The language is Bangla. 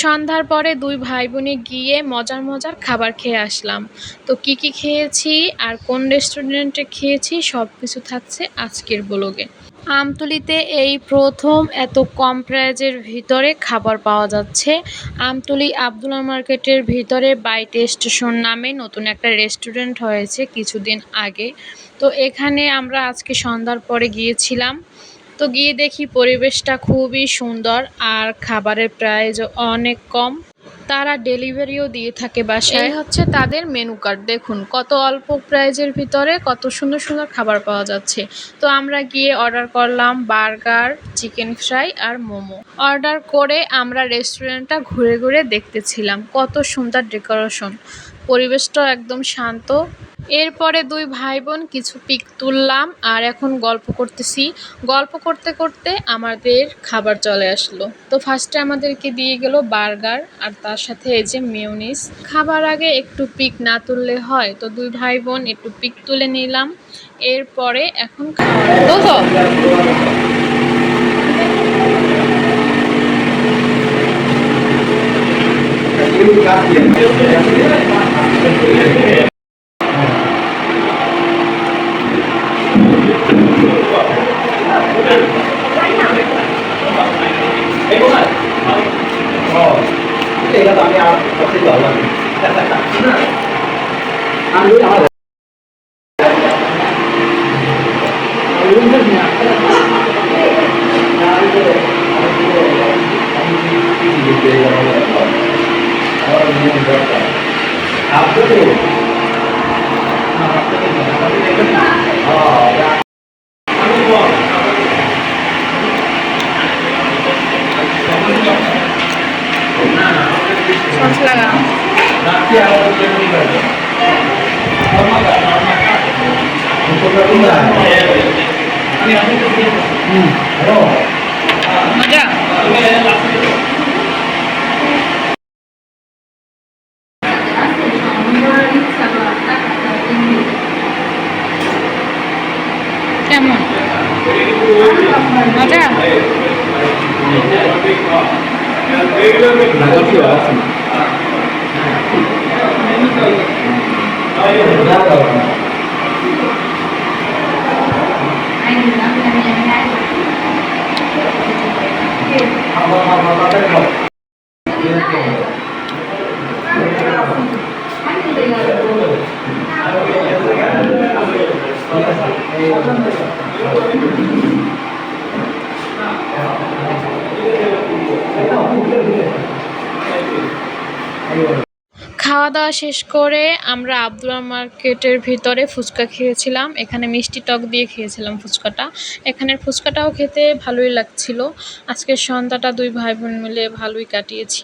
সন্ধ্যার পরে দুই ভাই বোনে গিয়ে মজার মজার খাবার খেয়ে আসলাম। তো কি কি খেয়েছি আর কোন রেস্টুরেন্টে খেয়েছি সব কিছু থাকছে আজকের ব্লগে। আমতলিতে এই প্রথম এত কম প্রাইজের ভিতরে খাবার পাওয়া যাচ্ছে। আমতলি আবদুল্লা মার্কেটের ভিতরে বাইট স্টেশন নামে নতুন একটা রেস্টুরেন্ট হয়েছে কিছুদিন আগে। তো এখানে আমরা আজকে সন্ধ্যার পরে গিয়েছিলাম। তো গিয়ে দেখি পরিবেশটা খুবই সুন্দর আর খাবারের প্রাইস অনেক কম। তারা ডেলিভারিও দিয়ে থাকে বাসায়। হচ্ছে তাদের মেনু কার্ড। দেখুন, কত অল্প প্রাইজের ভিতরে কত সুন্দর সুন্দর খাবার পাওয়া যাচ্ছে। তো আমরা গিয়ে অর্ডার করলাম বার্গার, চিকেন ফ্রাই আর মোমো। অর্ডার করে আমরা রেস্টুরেন্টটা ঘুরে ঘুরে দেখতেছিলাম। কত সুন্দর ডেকোরেশন। পরিবেশটাও একদম শান্ত। এরপরে দুই ভাই বোন কিছু পিক তুললাম আর এখন গল্প করতেছি। গল্প করতে করতে আমাদের খাবার চলে আসলো। তো ফার্স্টে আমাদেরকে দিয়ে গেল বার্গার আর তার সাথে এই যে মিউনিস খাবার আগে একটু পিক না তুললে হয়, তো দুই ভাই বোন একটু পিক তুলে নিলাম। এরপরে এখন খাওয়া এটা তো Em muốn rồi. Ồ. Thì nó toàn nhau, nó xin lỗi rồi. Ăn dưới đó rồi. Thank you. মজা কেমন মজা đấy của mình ra rồi không không không không không không Thank you. খাওয়া দাওয়া শেষ করে আমরা আবদুল্লা মার্কেটের ভিতরে ফুচকা খেয়েছিলাম। এখানে মিষ্টি টক দিয়ে খেয়েছিলাম ফুচকাটা। এখানের ফুচকাটাও খেতে ভালোই লাগছিল। আজকের সন্ধ্যাটা দুই ভাই বোন মিলে ভালোই কাটিয়েছি।